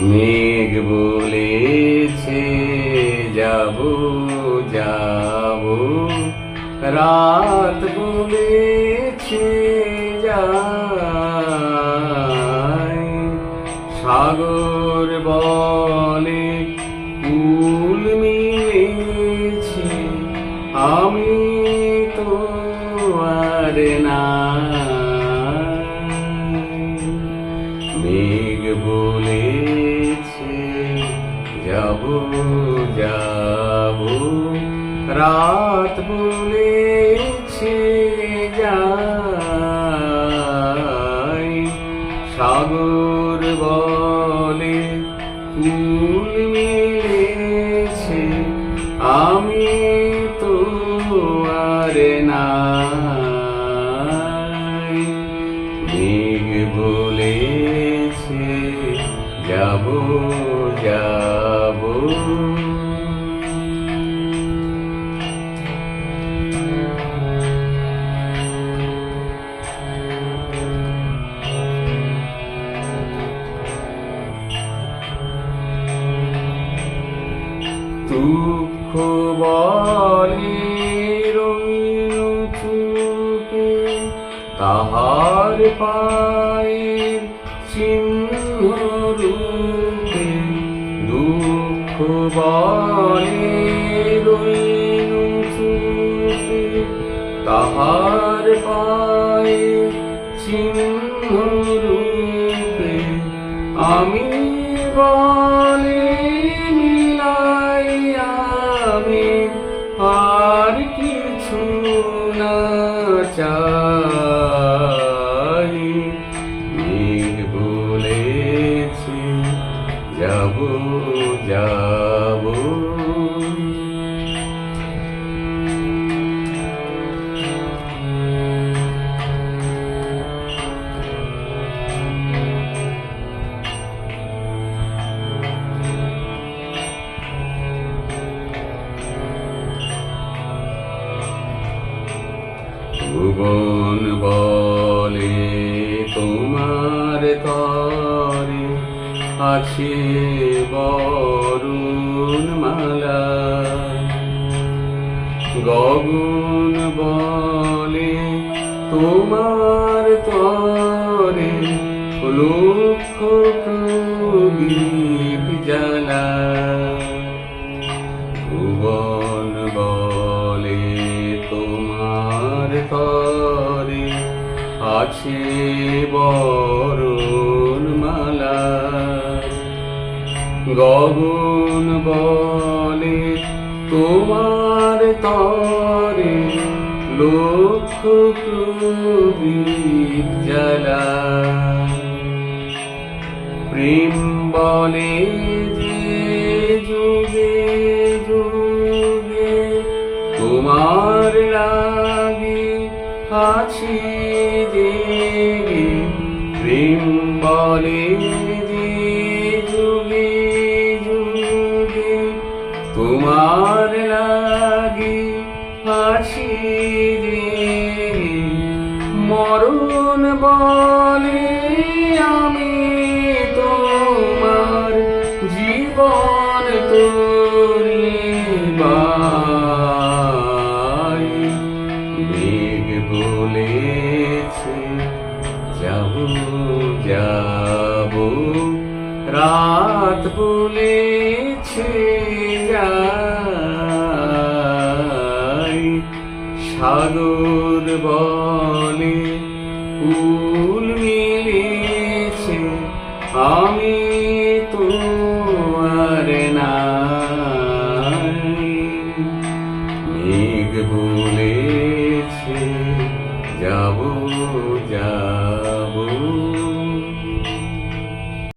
মেঘ বলেছে, যাব যাব। রাত বলেছে, যাই। সাগর বলে কুল মিলেছে, আমি তো আর না মেঘ বলেছে যাব যাব। রাত বলেছে যাই। সাগর বলে কুল মিলেছে, আমি তো আর মেঘ বলেছে, যাব। দুঃখ বলে চুপে তাহার পায়ের চিহ্ন রূপে দুঃখ বলে চুপে তাহার পায়ের চিহ্ন রূপে আমি বলে আমি আর কিছু না চাই। ভুবন বলে তোমার তরে আছে বরুণ মালা। গগন বলে তোমার তরে লক্ষ প্রদীপ জ্বালা। ভুবন আছে বরুণ মালা। গগন বলে তোমার তরে লক্ষ প্রদীপ জ্বালা প্রেম বলে যে যুগে যুগে তোমার লাগে আছি জেগে প্রেম বলে যুগে যুগে তোমার লাগে আছি জেগে মরণ বলে আমি তোমার জীবন তোরি যাব। যাব রাত বলেছে সাগর বলে ফুল মিলেছে আমি তো আর নাই। মেঘ বলে